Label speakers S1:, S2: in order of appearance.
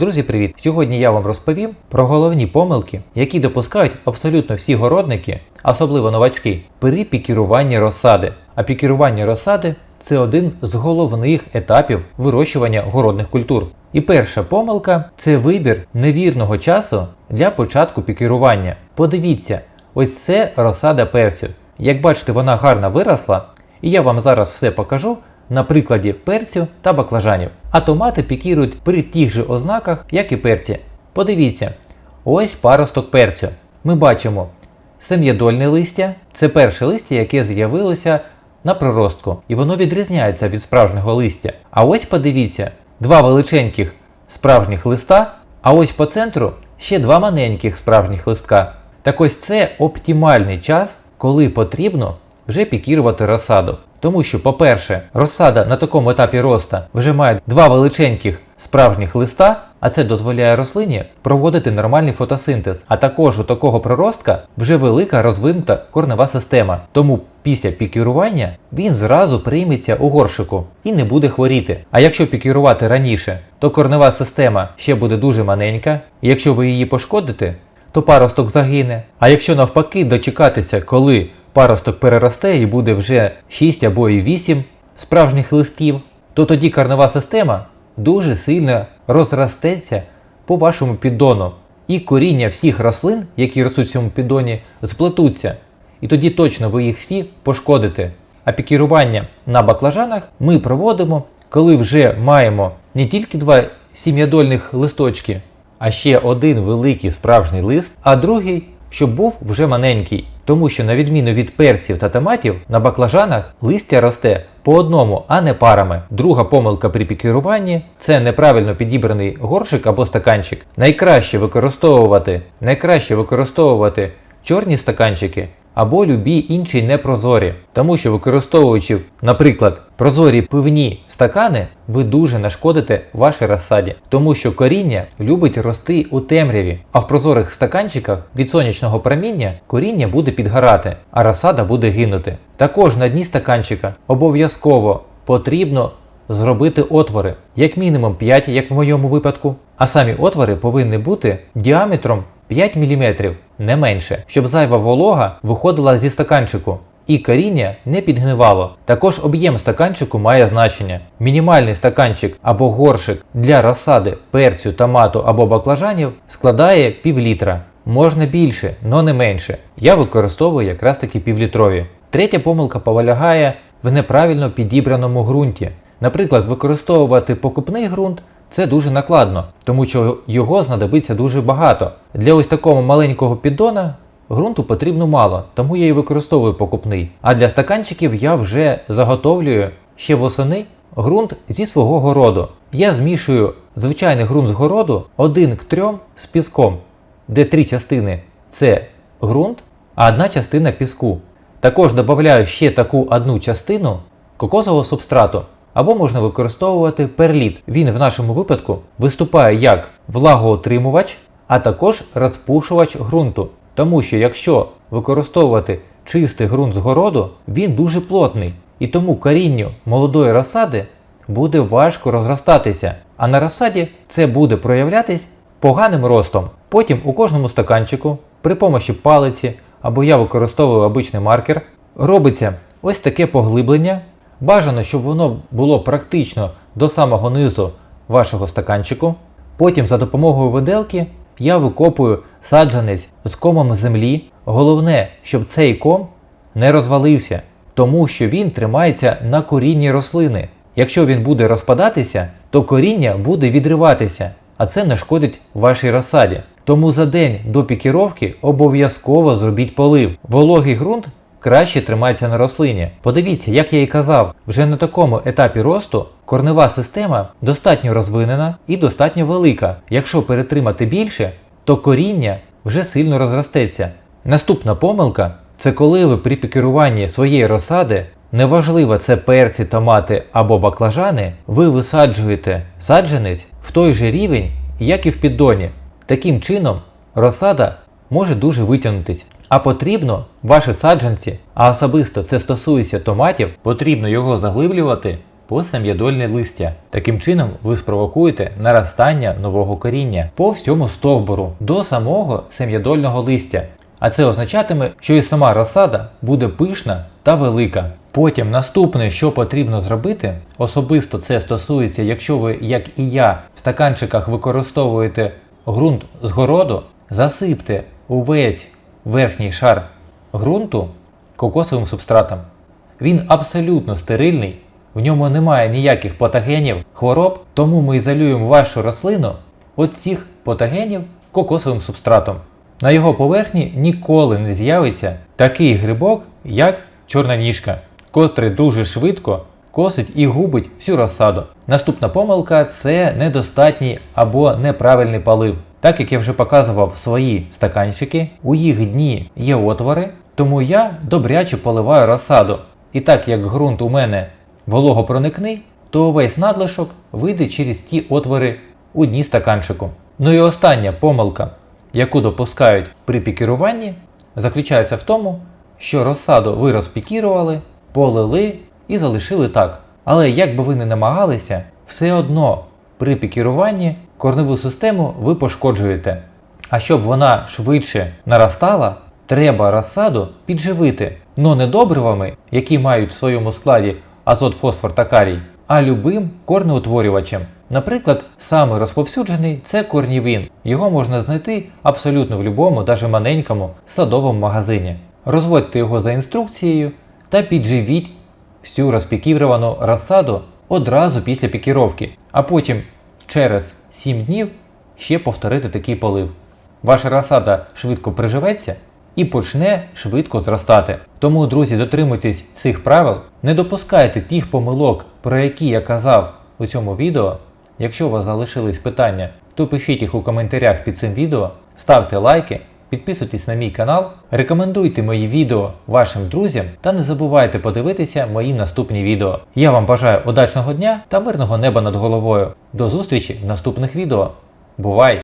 S1: Друзі, привіт! Сьогодні я вам розповім про головні помилки, які допускають абсолютно всі городники, особливо новачки, при пікіруванні розсади. А пікірування розсади це один з головних етапів вирощування городних культур. І перша помилка це вибір невірного часу для початку пікірування. Подивіться, ось це розсада перцю. Як бачите, вона гарно виросла, і я вам зараз все покажу на прикладі перцю та баклажанів. А томати пікірують при тих же ознаках, як і перці. Подивіться, ось паросток перцю. Ми бачимо сем'ядольне листя це перше листя, яке з'явилося на приростку, і воно відрізняється від справжнього листя. А ось подивіться, два величеньких справжніх листа, а ось по центру ще два маленьких справжніх листка. Так ось це оптимальний час, коли потрібно вже пікірувати розсаду. Тому що, по-перше, розсада на такому етапі роста вже має два величеньких справжніх листа, а це дозволяє рослині проводити нормальний фотосинтез. А також у такого проростка вже велика розвинута корнева система. Тому після пікірування він зразу прийметься у горшику і не буде хворіти. А якщо пікірувати раніше, то корнева система ще буде дуже маленька, і якщо ви її пошкодите, то паросток загине. А якщо навпаки дочекатися, коли паросток переросте і буде вже 6 або і 8 справжніх листів, то тоді корнева система дуже сильно розростеться по вашому піддону. І коріння всіх рослин, які ростуть в цьому піддоні, сплетуться. І тоді точно ви їх всі пошкодите. А пікірування на баклажанах ми проводимо, коли вже маємо не тільки два сім'ядольних листочки, а ще один великий справжній лист, а другий, щоб був вже маленький. Тому що, на відміну від персів та томатів, на баклажанах листя росте по одному, а не парами. Друга помилка при пікіруванні це неправильно підібраний горшик або стаканчик. Найкраще використовувати, найкраще використовувати чорні стаканчики або любі інші непрозорі. Тому що використовуючи, наприклад, прозорі пивні стакани, ви дуже нашкодите вашій розсаді, тому що коріння любить рости у темряві, а в прозорих стаканчиках від сонячного проміння коріння буде підгорати, а розсада буде гинути. Також на дні стаканчика обов'язково потрібно зробити отвори, як мінімум 5, як в моєму випадку. А самі отвори повинні бути діаметром 5 мм, не менше, щоб зайва волога виходила зі стаканчику і коріння не підгнивало. Також об'єм стаканчику має значення. Мінімальний стаканчик або горшик для розсади перцю, томату або баклажанів складає пів літра. Можна більше, але не менше. Я використовую якраз таки півлітрові. Третя помилка полягає в неправильно підібраному ґрунті. Наприклад, використовувати покупний ґрунт це дуже накладно, тому що його знадобиться дуже багато. Для ось такого маленького піддона ґрунту потрібно мало, тому я і використовую покупний. А для стаканчиків я вже заготовлюю ще восени ґрунт зі свого городу. Я змішую звичайний ґрунт з городу один к трьом з піском, де три частини це ґрунт, а одна частина піску. Також додаю ще таку одну частину кокосового субстрату. Або можна використовувати перліт. Він в нашому випадку виступає як влагоотримувач, а також розпушувач ґрунту. Тому що якщо використовувати чистий ґрунт з городу, він дуже плотний. І тому корінню молодої розсади буде важко розростатися. А на розсаді це буде проявлятись поганим ростом. Потім у кожному стаканчику при помощі палиці або я використовую обичний маркер, робиться ось таке поглиблення. Бажано, щоб воно було практично до самого низу вашого стаканчику. Потім за допомогою виделки я викопую саджанець з комом землі. Головне, щоб цей ком не розвалився, тому що він тримається на корінні рослини. Якщо він буде розпадатися, то коріння буде відриватися, а це не шкодить вашій розсаді. Тому за день до пікіровки обов'язково зробіть полив. Вологий ґрунт краще тримається на рослині. Подивіться, як я і казав, вже на такому етапі росту корнева система достатньо розвинена і достатньо велика. Якщо перетримати більше, то коріння вже сильно розростеться. Наступна помилка це коли ви при пікіруванні своєї розсади, неважливо це перці, томати або баклажани, ви висаджуєте саджанець в той же рівень, як і в піддоні. Таким чином, розсада може дуже витягнутись. А потрібно ваші саджанці, а особисто це стосується томатів, потрібно його заглиблювати по сем'ядольне листя. Таким чином ви спровокуєте наростання нового коріння по всьому стовбуру до самого сем'ядольного листя. А це означатиме, що і сама розсада буде пишна та велика. Потім наступне, що потрібно зробити, особисто це стосується, якщо ви, як і я, в стаканчиках використовуєте ґрунт з городу, засипте увесь верхній шар ґрунту кокосовим субстратом. Він абсолютно стерильний, в ньому немає ніяких патогенів, хвороб, тому ми ізолюємо вашу рослину від цих патогенів кокосовим субстратом. На його поверхні ніколи не з'явиться такий грибок, як чорна ніжка, котрий дуже швидко косить і губить всю розсаду. Наступна помилка це недостатній або неправильний полив. Так як я вже показував свої стаканчики, у їх дні є отвори, тому я добряче поливаю розсаду. І так як ґрунт у мене вологопроникний, то весь надлишок вийде через ті отвори у дні стаканчику. Ну і остання помилка, яку допускають при пікіруванні, заключається в тому, що розсаду ви розпікірували, полили і залишили так. Але як би ви не намагалися, все одно при пікіруванні корневу систему ви пошкоджуєте. А щоб вона швидше наростала, треба розсаду підживити, но не добривами, які мають в своєму складі азот, фосфор та карій, а любим корнеутворювачем. Наприклад, самий розповсюджений це корнівін. Його можна знайти абсолютно в будь-якому, навіть маленькому садовому магазині. Розводьте його за інструкцією та підживіть всю розпікіровану розсаду одразу після пікіровки, а потім через 7 днів ще повторити такий полив. Ваша розсада швидко приживеться і почне швидко зростати. Тому, друзі, дотримуйтесь цих правил, не допускайте тих помилок, про які я казав у цьому відео. Якщо у вас залишились питання, то пишіть їх у коментарях під цим відео, ставте лайки, підписуйтесь на мій канал, рекомендуйте мої відео вашим друзям та не забувайте подивитися мої наступні відео. Я вам бажаю удачного дня та мирного неба над головою. До зустрічі в наступних відео. Бувай!